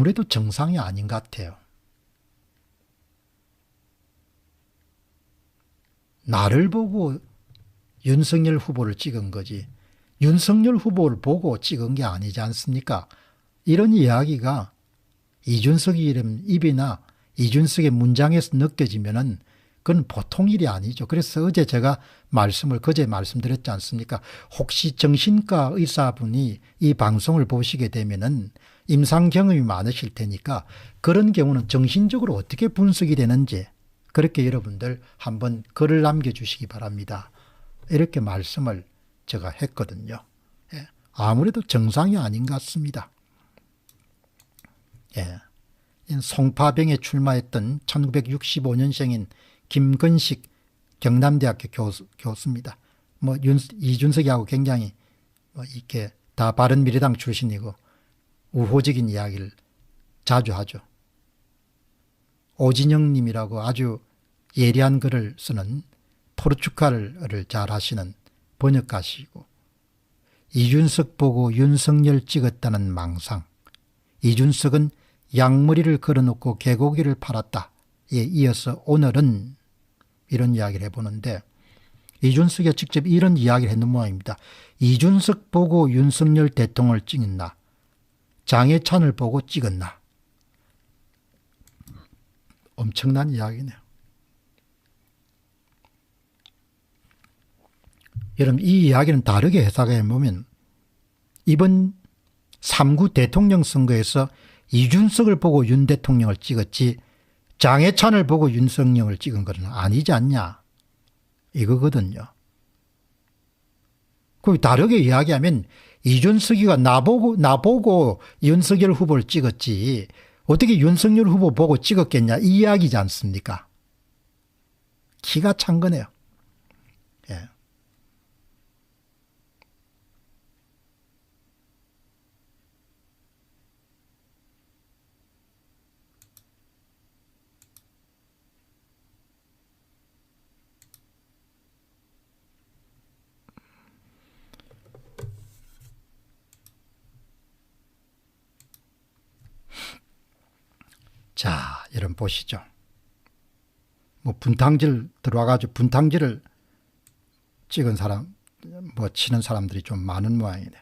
아무래도 정상이 아닌 것 같아요. 나를 보고 윤석열 후보를 찍은 거지 윤석열 후보를 보고 찍은 게 아니지 않습니까? 이런 이야기가 이준석이 이름 입이나 이준석의 문장에서 느껴지면은 그건 보통 일이 아니죠. 그래서 어제 제가 말씀을 그제 말씀드렸지 않습니까? 혹시 정신과 의사분이 이 방송을 보시게 되면은 임상 경험이 많으실 테니까 그런 경우는 정신적으로 어떻게 분석이 되는지 그렇게 여러분들 한번 글을 남겨주시기 바랍니다. 이렇게 말씀을 제가 했거든요. 예. 아무래도 정상이 아닌 것 같습니다. 예. 송파병에 출마했던 1965년생인 김건식 경남대학교 교수, 교수입니다. 뭐 윤, 이준석이하고 굉장히 뭐 이렇게 다 바른미래당 출신이고 우호적인 이야기를 자주 하죠. 오진영 님이라고 아주 예리한 글을 쓰는 포르투갈을 잘 하시는 번역가시고 이준석 보고 윤석열 찍었다는 망상 이준석은 양머리를 걸어놓고 개고기를 팔았다. 에 이어서 오늘은 이런 이야기를 해보는데 이준석이 직접 이런 이야기를 했는 모양입니다. 이준석 보고 윤석열 대통령을 찍었나 장해찬을 보고 찍었나 엄청난 이야기네요. 여러분 이 이야기는 다르게 해석해 보면 이번 3구 대통령 선거에서 이준석을 보고 윤 대통령을 찍었지 장해찬을 보고 윤석열을 찍은 것은 아니지 않냐 이거거든요. 그 다르게 이야기하면 이준석이가 나보고 나보고 윤석열 후보를 찍었지 어떻게 윤석열 후보 보고 찍었겠냐 이 이야기지 않습니까? 기가 찬 거네요. 예. 자, 여러분 보시죠. 뭐 분탕질 들어와가지고 분탕질을 찍은 사람, 뭐 치는 사람들이 좀 많은 모양이네.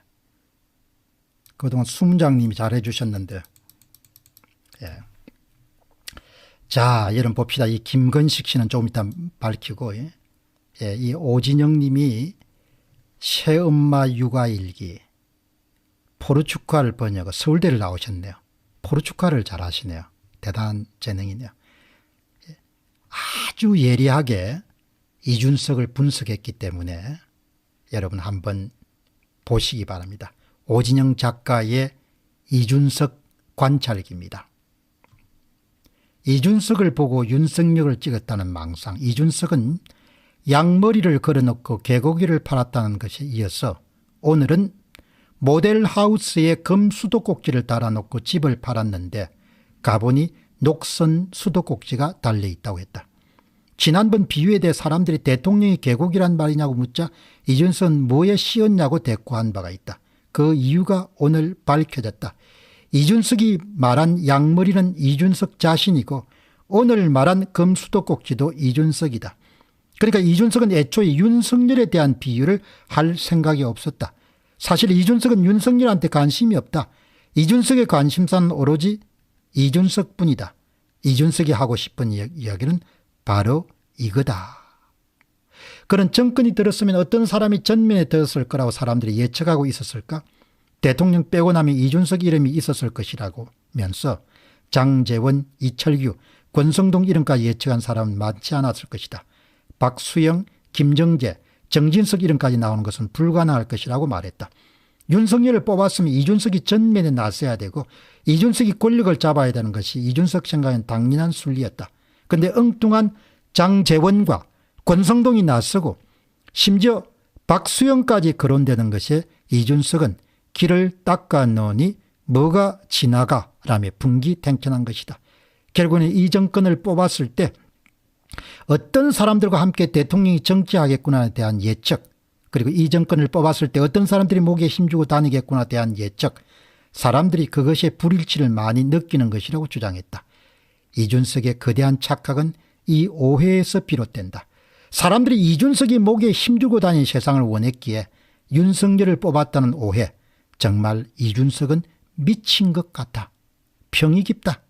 그동안 수문장님이 잘 해주셨는데, 예. 자, 여러분 봅시다. 이 김건식 씨는 조금 이따 밝히고, 예. 예, 이 오진영 님이 새엄마 육아일기, 포르투갈 번역, 서울대를 나오셨네요. 포르투갈을 잘 하시네요. 대단한 재능이네요. 아주 예리하게 이준석을 분석했기 때문에 여러분 한번 보시기 바랍니다. 오진영 작가의 이준석 관찰기입니다. 이준석을 보고 윤석열을 찍었다는 망상 이준석은 양머리를 걸어놓고 개고기를 팔았다는 것에 이어서 오늘은 모델하우스에 금수도꼭지를 달아놓고 집을 팔았는데 가보니 녹선 수도꼭지가 달려 있다고 했다. 지난번 비유에 대해 사람들이 대통령이 개국이란 말이냐고 묻자 이준석은 뭐에 씌었냐고 대꾸한 바가 있다. 그 이유가 오늘 밝혀졌다. 이준석이 말한 양머리는 이준석 자신이고 오늘 말한 금수도꼭지도 이준석이다. 그러니까 이준석은 애초에 윤석열에 대한 비유를 할 생각이 없었다. 사실 이준석은 윤석열한테 관심이 없다. 이준석의 관심사는 오로지 이준석 뿐이다. 이준석이 하고 싶은 이야기는 바로 이거다. 그런 정권이 들었으면 어떤 사람이 전면에 들었을 거라고 사람들이 예측하고 있었을까? 대통령 빼고 나면 이준석 이름이 있었을 것이라고 면서 장재원, 이철규, 권성동 이름까지 예측한 사람은 많지 않았을 것이다. 박수영, 김정재, 정진석 이름까지 나오는 것은 불가능할 것이라고 말했다. 윤석열을 뽑았으면 이준석이 전면에 나서야 되고 이준석이 권력을 잡아야 되는 것이 이준석 생각엔 당연한 순리였다. 그런데 엉뚱한 장재원과 권성동이 나서고 심지어 박수영까지 거론되는 것에 이준석은 길을 닦아 놓으니 뭐가 지나가 라며 분기탱천한 것이다. 결국은 이 정권을 뽑았을 때 어떤 사람들과 함께 대통령이 정치하겠구나에 대한 예측 그리고 이 정권을 뽑았을 때 어떤 사람들이 목에 힘주고 다니겠구나 대한 예측 사람들이 그것의 불일치를 많이 느끼는 것이라고 주장했다. 이준석의 거대한 착각은 이 오해에서 비롯된다. 사람들이 이준석이 목에 힘주고 다닌 세상을 원했기에 윤석열을 뽑았다는 오해. 정말 이준석은 미친 것 같다. 평이 깊다.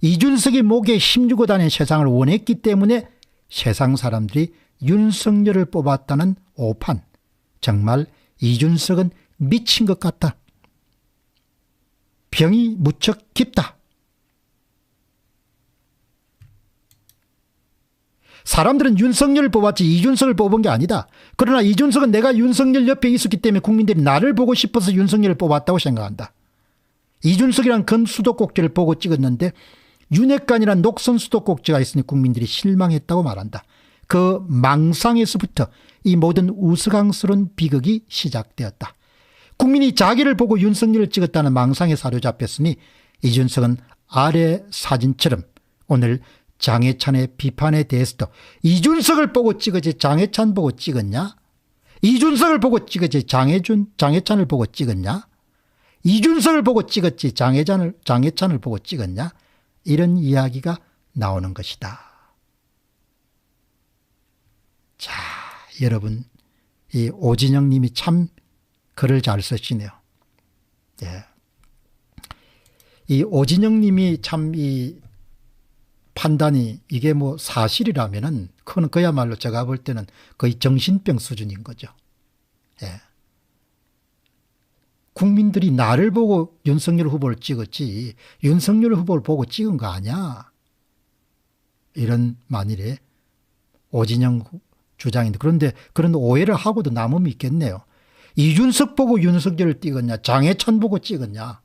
이준석이 목에 힘주고 다닌 세상을 원했기 때문에 세상 사람들이 윤석열을 뽑았다는 오판. 정말 이준석은 미친 것 같다. 병이 무척 깊다. 사람들은 윤석열을 뽑았지 이준석을 뽑은 게 아니다. 그러나 이준석은 내가 윤석열 옆에 있었기 때문에 국민들이 나를 보고 싶어서 윤석열을 뽑았다고 생각한다. 이준석이란 금수도꼭지를 보고 찍었는데 윤핵관이란 녹선 수도꼭지가 있으니 국민들이 실망했다고 말한다. 그 망상에서부터 이 모든 우스꽝스러운 비극이 시작되었다. 국민이 자기를 보고 윤석열을 찍었다는 망상에 사로잡혔으니 이준석은 아래 사진처럼 오늘 장해찬의 비판에 대해서도 이준석을 보고 찍었지 장해찬 보고 찍었냐? 이준석을 보고 찍었지 장해준, 장해찬을 보고 찍었냐? 이준석을 보고 찍었지 장해찬을, 장해찬을 보고 찍었냐? 이런 이야기가 나오는 것이다. 자, 여러분, 이 오진영 님이 참 글을 잘 쓰시네요. 예. 이 오진영 님이 참 이 판단이 이게 뭐 사실이라면은 그거는 그야말로 제가 볼 때는 거의 정신병 수준인 거죠. 예. 국민들이 나를 보고 윤석열 후보를 찍었지 윤석열 후보를 보고 찍은 거 아니야. 이런 만일에 오진영 주장인데 그런데 그런 오해를 하고도 남음이 있겠네요. 이준석 보고 윤석열을 찍었냐? 장해찬 보고 찍었냐?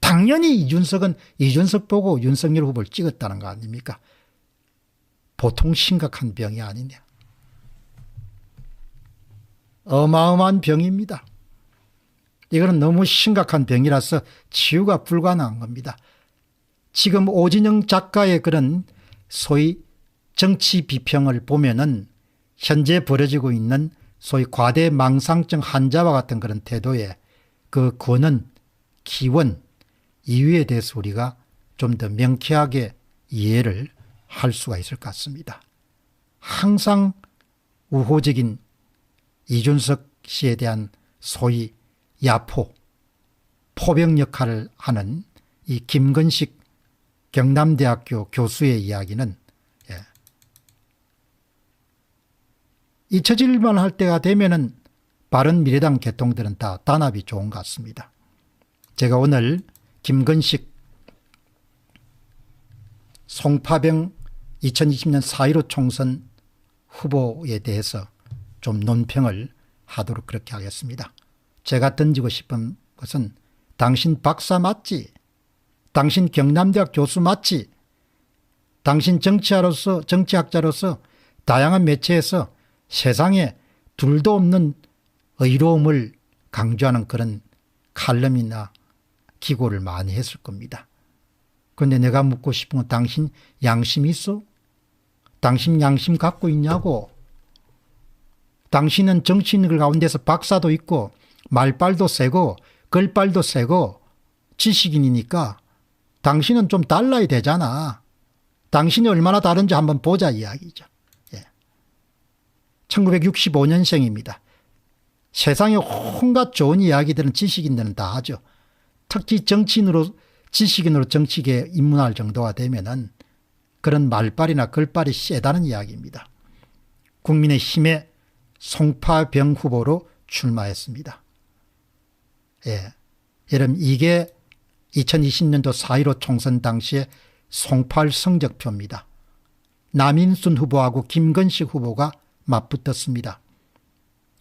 당연히 이준석은 이준석 보고 윤석열 후보를 찍었다는 거 아닙니까? 보통 심각한 병이 아니냐. 어마어마한 병입니다 이거는 너무 심각한 병이라서 치유가 불가능한 겁니다 지금 오진영 작가의 그런 소위 정치 비평을 보면은 현재 벌어지고 있는 소위 과대 망상증 환자와 같은 그런 태도에 그 근원, 기원, 이유에 대해서 우리가 좀 더 명쾌하게 이해를 할 수가 있을 것 같습니다. 항상 우호적인 이준석 씨에 대한 소위 야포, 포병 역할을 하는 이 김건식 경남대학교 교수의 이야기는 잊혀질만 할 때가 되면은 바른 미래당 개통들은 다 단합이 좋은 것 같습니다. 제가 오늘 김건식 송파병 2020년 4.15 총선 후보에 대해서 좀 논평을 하도록 그렇게 하겠습니다. 제가 던지고 싶은 것은 당신 박사 맞지? 당신 경남대학 교수 맞지? 당신 정치하로서 정치학자로서 다양한 매체에서 세상에 둘도 없는 의로움을 강조하는 그런 칼럼이나 기고를 많이 했을 겁니다. 그런데 내가 묻고 싶은 건 당신 양심 있어? 당신 양심 갖고 있냐고? 당신은 정치인들 가운데서 박사도 있고 말빨도 세고 글빨도 세고 지식인이니까 당신은 좀 달라야 되잖아. 당신이 얼마나 다른지 한번 보자 이야기죠. 1965년생입니다. 세상에 온갖 좋은 이야기들은 지식인들은 다 하죠. 특히 정치인으로 지식인으로 정치계에 입문할 정도가 되면은 그런 말빨이나 글빨이 세다는 이야기입니다. 국민의힘의 송파병 후보로 출마했습니다. 예. 여러분 이게 2020년도 4.15 총선 당시의 송팔 성적표입니다. 남인순 후보하고 김건식 후보가 맞붙었습니다.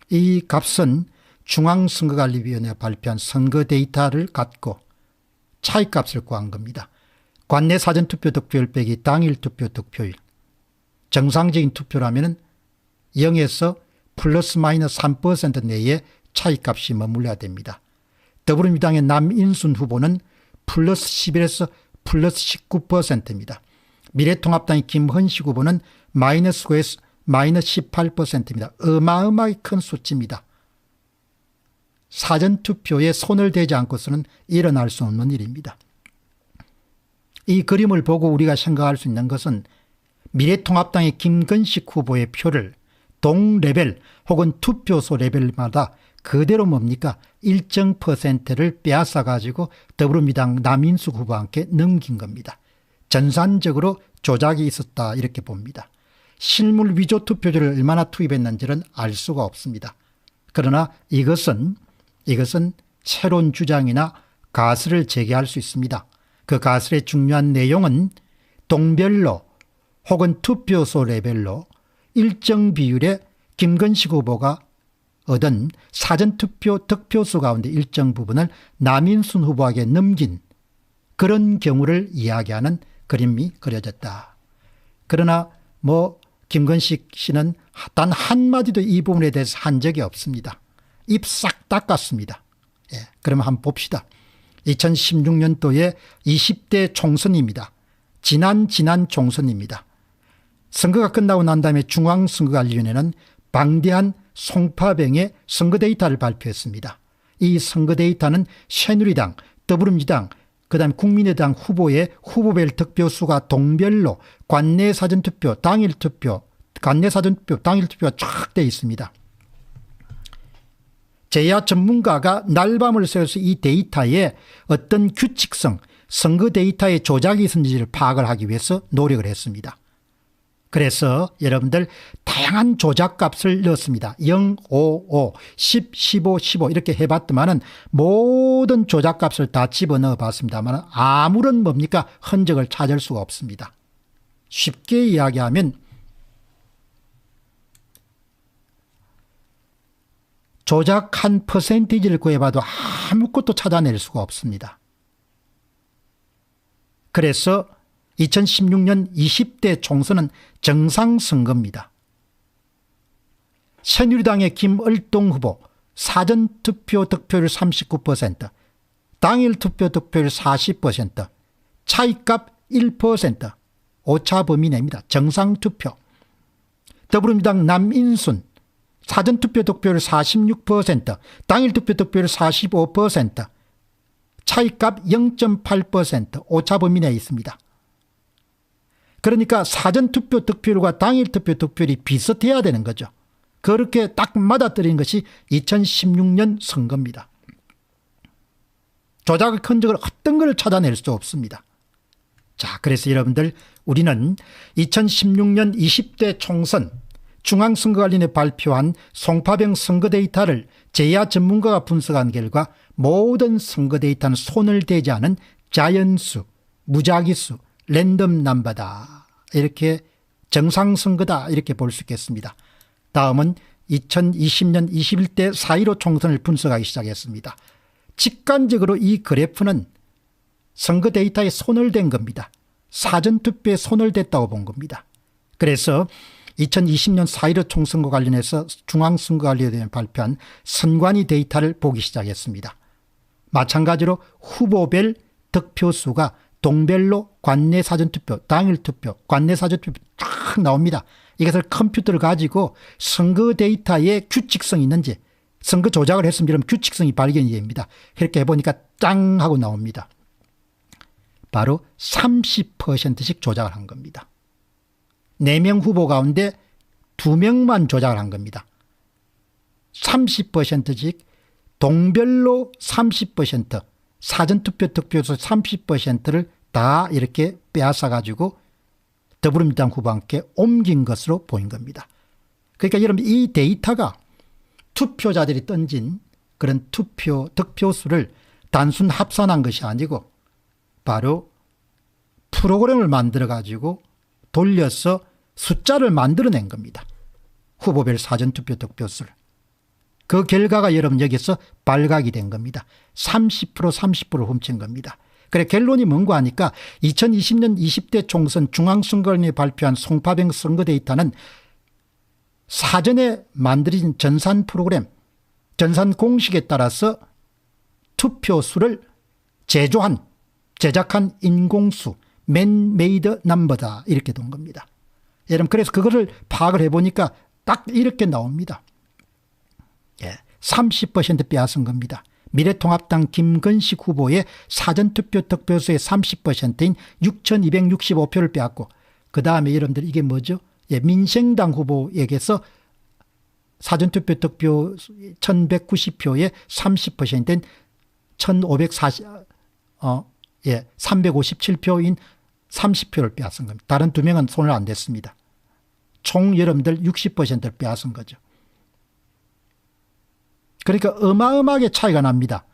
이 값은 중앙선거관리위원회가 발표한 선거 데이터를 갖고 차이값을 구한 겁니다. 관내 사전투표 득표율 빼기 당일 투표 득표율. 정상적인 투표라면 0에서 플러스 마이너스 3% 내에 차이값이 머물러야 됩니다. 더불어민주당의 남인순 후보는 플러스 11에서 플러스 19%입니다. 미래통합당의 김헌식 후보는 마이너스 9에서 마이너스 18%입니다. 어마어마하게 큰 수치입니다. 사전투표에 손을 대지 않고서는 일어날 수 없는 일입니다. 이 그림을 보고 우리가 생각할 수 있는 것은 미래통합당의 김건식 후보의 표를 동레벨 혹은 투표소 레벨마다 그대로 뭡니까 일정 퍼센트를 빼앗아 가지고 더불어민주당 남인숙 함께 넘긴 겁니다. 전산적으로 조작이 있었다 이렇게 봅니다. 실물 위조 투표지를 얼마나 투입했는지는 알 수가 없습니다. 그러나 이것은 이것은 새로운 주장이나 가설을 제기할 수 있습니다. 그 가설의 중요한 내용은 동별로 혹은 투표소 레벨로 일정 비율의 김건식 후보가 얻은 사전투표 득표수 가운데 일정 부분을 남인순 후보에게 넘긴 그런 경우를 이야기하는 그림이 그려졌다. 그러나 뭐 김건식 씨는 단 한마디도 이 부분에 대해서 한 적이 없습니다. 입 싹 닦았습니다. 예, 그러면 한번 봅시다. 2016년도에 20대 총선입니다. 지난 지난 총선입니다. 선거가 끝나고 난 다음에 중앙선거관리위원회는 방대한 송파병의 선거 데이터를 발표했습니다. 이 선거 데이터는 새누리당, 더불어민주당, 그 다음에 국민의당 후보의 후보별 득표수가 동별로 관내 사전투표, 당일투표, 관내 사전투표, 당일투표가 쫙 되어 있습니다. 제야 전문가가 날밤을 새워서 이 데이터에 어떤 규칙성, 선거 데이터의 조작이 있었는지를 파악을 하기 위해서 노력을 했습니다. 그래서 여러분들 다양한 조작값을 넣었습니다. 0, 5, 5, 10, 15, 15 이렇게 해봤더만은 모든 조작값을 다 집어넣어 봤습니다만 아무런 뭡니까 흔적을 찾을 수가 없습니다. 쉽게 이야기하면 조작한 퍼센티지를 구해봐도 아무것도 찾아낼 수가 없습니다. 그래서 2016년 20대 총선은 정상선거입니다. 새누리당의 김을동 후보 사전투표 득표율 39% 당일 투표 득표율 40% 차이값 1% 오차 범위 내입니다. 정상투표 더불어민주당 남인순 사전투표 득표율 46% 당일 투표 득표율 45% 차이값 0.8% 오차 범위 내에 있습니다. 그러니까 사전투표 득표율과 당일투표 득표율이 비슷해야 되는 거죠. 그렇게 딱 맞아떨인 것이 2016년 선거입니다. 조작의 흔적을 어떤 걸 찾아낼 수 없습니다. 자, 그래서 여러분들 우리는 2016년 20대 총선 중앙선거관리에 발표한 송파병 선거 데이터를 제야 전문가가 분석한 결과 모든 선거 데이터는 손을 대지 않은 자연수, 무작위수, 랜덤 남바다 이렇게 정상 선거다 이렇게 볼 수 있겠습니다. 다음은 2020년 21대 4.15 총선을 분석하기 시작했습니다. 직관적으로 이 그래프는 선거 데이터에 손을 댄 겁니다. 사전투표에 손을 댔다고 본 겁니다. 그래서 2020년 4.15 총선과 관련해서 중앙선거관리위원회 발표한 선관위 데이터를 보기 시작했습니다. 마찬가지로 후보별 득표수가 동별로 관내 사전투표, 당일투표, 관내 사전투표 쫙 나옵니다. 이것을 컴퓨터를 가지고 선거 데이터에 규칙성이 있는지 선거 조작을 했으면 이런 규칙성이 발견이 됩니다. 이렇게 해보니까 짱 하고 나옵니다. 바로 30%씩 조작을 한 겁니다. 4명 후보 가운데 2명만 조작을 한 겁니다. 30%씩 동별로 30% 사전투표 득표수 30%를 다 이렇게 빼앗아 가지고 더불어민주당 후보함께 옮긴 것으로 보인 겁니다. 그러니까 여러분 이 데이터가 투표자들이 던진 그런 투표 득표수를 단순 합산한 것이 아니고 바로 프로그램을 만들어 가지고 돌려서 숫자를 만들어낸 겁니다. 후보별 사전투표 득표수를. 그 결과가 여러분 여기서 발각이 된 겁니다. 30% 30% 훔친 겁니다. 그래 결론이 뭔가 하니까 2020년 20대 총선 중앙선거원이 발표한 송파병 선거 데이터는 사전에 만들어진 전산 프로그램 전산 공식에 따라서 투표수를 제조한 제작한 인공수 맨메이드 넘버다 이렇게 된 겁니다. 여러분 그래서 그거를 파악을 해보니까 딱 이렇게 나옵니다. 예, 30% 빼앗은 겁니다. 미래통합당 김건식 후보의 사전투표 득표수의 30%인 6,265표를 빼앗고 그 다음에 여러분들 이게 뭐죠? 예, 민생당 후보에게서 사전투표 득표 1190표의 30%인 1540, 어, 예, 357표인 30표를 빼앗은 겁니다. 다른 두 명은 손을 안 댔습니다. 총 여러분들 60%를 빼앗은 거죠. 그러니까 어마어마하게 차이가 납니다.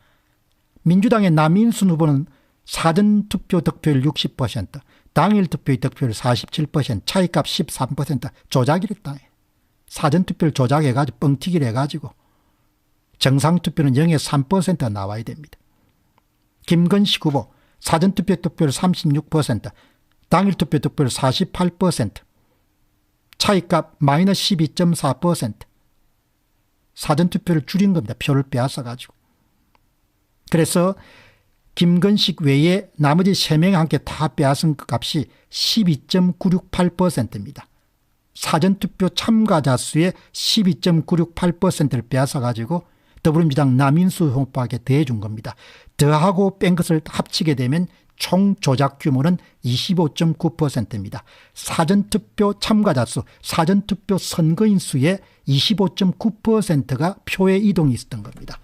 민주당의 남인순 후보는 사전투표 득표율 60%, 당일 투표의 득표율 47%, 차이값 13% 조작이랬다. 사전투표를 조작해가지고 뻥튀기를 해가지고 정상투표는 0에서 3%가 나와야 됩니다. 김건식 후보 사전투표 득표율 36%, 당일 투표 득표율 48%, 차이값 마이너스 12.4%, 사전투표를 줄인 겁니다. 표를 빼앗아 가지고. 그래서 김건식 외에 나머지 3명 함께 다 빼앗은 그 값이 12.968%입니다. 사전투표 참가자 수의 12.968%를 빼앗아 가지고 더불어민주당 남인수 후보에게 더해준 겁니다. 더하고 뺀 것을 합치게 되면 총 조작 규모는 25.9%입니다. 사전투표 참가자 수, 사전투표 선거인 수의 25.9%가 표의 이동이 있었던 겁니다.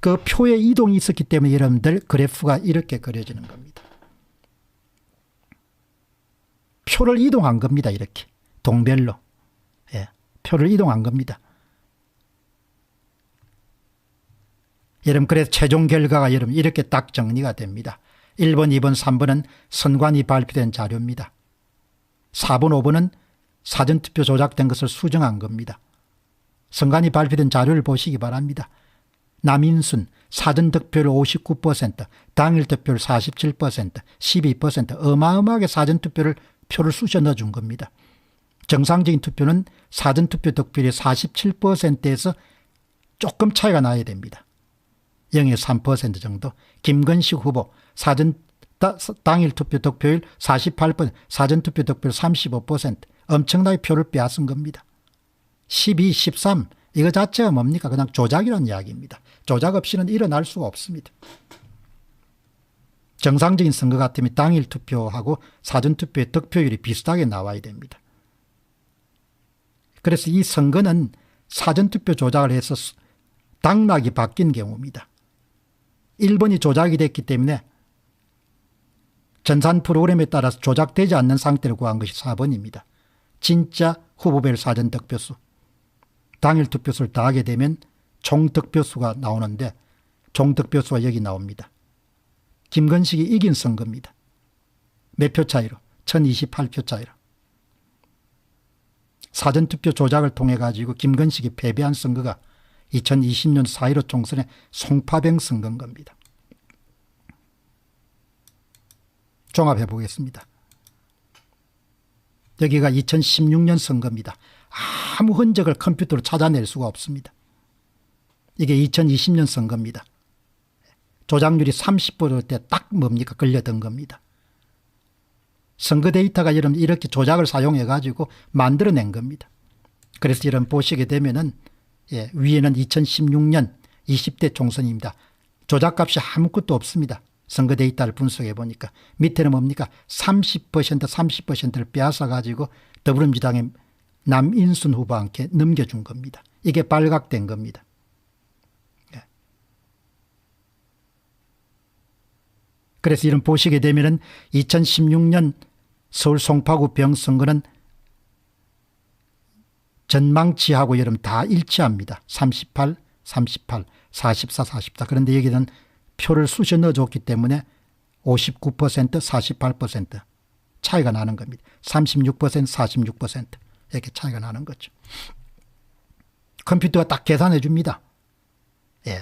그 표의 이동이 있었기 때문에 여러분들 그래프가 이렇게 그려지는 겁니다. 표를 이동한 겁니다. 이렇게 동별로. 예, 표를 이동한 겁니다. 여러분 그래서 최종 결과가 여러분 이렇게 딱 정리가 됩니다. 1번, 2번, 3번은 선관위 발표된 자료입니다. 4번, 5번은 사전투표 조작된 것을 수정한 겁니다. 선관위 발표된 자료를 보시기 바랍니다. 남인순 사전득표율 59%, 당일 득표율 47%, 12% 어마어마하게 사전투표를 표를 쑤셔 넣어준 겁니다. 정상적인 투표는 사전투표 득표율이 47%에서 조금 차이가 나야 됩니다. 0에서 3% 정도. 김건식 후보 사전 당일 투표 득표율 48%, 사전 투표 득표율 35% 엄청나게 표를 빼앗은 겁니다. 12, 13 이거 자체가 뭡니까? 그냥 조작이라는 이야기입니다. 조작 없이는 일어날 수가 없습니다. 정상적인 선거 같으면 당일 투표하고 사전 투표의 득표율이 비슷하게 나와야 됩니다. 그래서 이 선거는 사전 투표 조작을 해서 당락이 바뀐 경우입니다. 1번이 조작이 됐기 때문에 전산 프로그램에 따라서 조작되지 않는 상태를 구한 것이 4번입니다. 진짜 후보별 사전 득표수. 당일 득표수를 더하게 되면 총 득표수가 나오는데 총 득표수가 여기 나옵니다. 김건식이 이긴 선거입니다. 몇 표 차이로? 1028표 차이로. 사전투표 조작을 통해 가지고 김건식이 패배한 선거가 2020년 4.15 총선의 송파병 선거인 겁니다. 종합해 보겠습니다. 여기가 2016년 선거입니다. 아무 흔적을 컴퓨터로 찾아낼 수가 없습니다. 이게 2020년 선거입니다. 조작률이 30%대 딱 뭡니까 걸려든 겁니다. 선거 데이터가 여러분 이렇게 조작을 사용해 가지고 만들어낸 겁니다. 그래서 여러분 보시게 되면은 예, 위에는 2016년 20대 총선입니다. 조작값이 아무것도 없습니다. 선거 데이터를 분석해 보니까 밑에는 뭡니까 30% 30%를 빼앗아 가지고 더불어민주당의 남인순 후보한테 넘겨준 겁니다. 이게 발각된 겁니다. 예. 그래서 이런 보시게 되면은 2016년 서울 송파구 병선거는 전망치하고 여러분 다 일치합니다. 38, 38, 44, 44. 그런데 여기는 표를 쑤셔 넣어줬기 때문에 59%, 48% 차이가 나는 겁니다. 36%, 46% 이렇게 차이가 나는 거죠. 컴퓨터가 딱 계산해 줍니다. 예.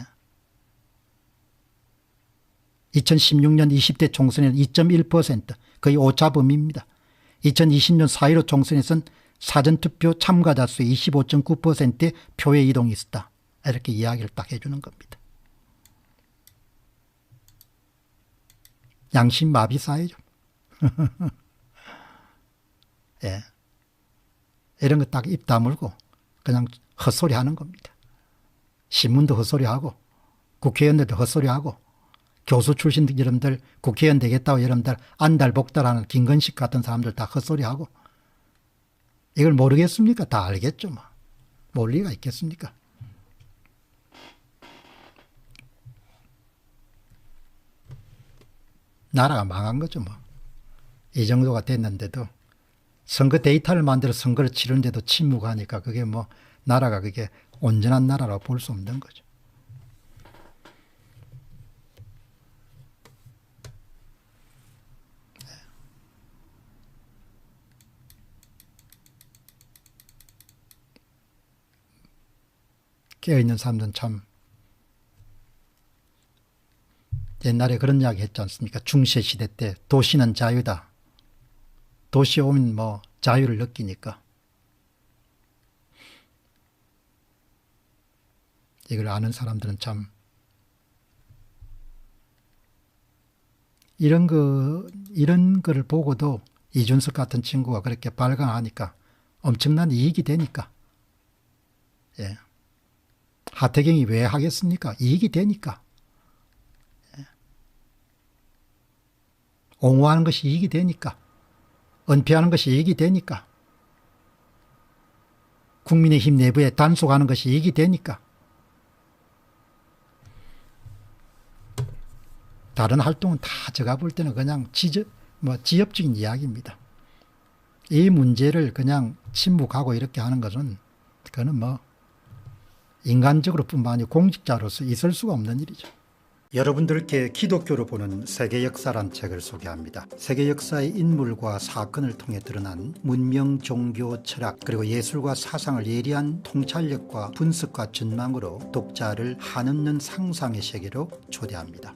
2016년 20대 총선에는 2.1% 거의 오차범위입니다. 2020년 4.15 총선에서는 사전투표 참가자 수의 25.9%의 표의 이동이 있었다. 이렇게 이야기를 딱 해주는 겁니다. 양심 마비 사회죠. 예. 이런 거 딱 입 다물고 그냥 헛소리 하는 겁니다. 신문도 헛소리하고 국회의원들도 헛소리하고 교수 출신 여러분들 국회의원 되겠다고 여러분들 안달복달하는 김건식 같은 사람들 다 헛소리하고 이걸 모르겠습니까? 다 알겠죠. 뭐. 모를 리가 있겠습니까? 나라가 망한 거죠. 뭐. 이 정도가 됐는데도 선거 데이터를 만들어 선거를 치르는데도 침묵하니까 그게 뭐 나라가 그게 온전한 나라라고 볼 수 없는 거죠. 깨어있는 사람들은 참 옛날에 그런 이야기 했지 않습니까? 중세 시대 때 도시는 자유다. 도시에 오면 뭐 자유를 느끼니까. 이걸 아는 사람들은 참 이런 거 이런 거를 보고도 이준석 같은 친구가 그렇게 발광하니까 엄청난 이익이 되니까 예. 하태경이 왜 하겠습니까? 이익이 되니까 옹호하는 것이 이익이 되니까 은폐하는 것이 이익이 되니까 국민의힘 내부에 단속하는 것이 이익이 되니까 다른 활동은 다 제가 볼 때는 그냥 지적, 뭐 지엽적인 이야기입니다. 이 문제를 그냥 침묵하고 이렇게 하는 것은 그거는 뭐 인간적으로 뿐만 아니라 공직자로서 있을 수가 없는 일이죠. 여러분들께 기독교로 보는 세계 역사란 책을 소개합니다. 세계 역사의 인물과 사건을 통해 드러난 문명, 종교, 철학 그리고 예술과 사상을 예리한 통찰력과 분석과 전망으로 독자를 한없는 상상의 세계로 초대합니다.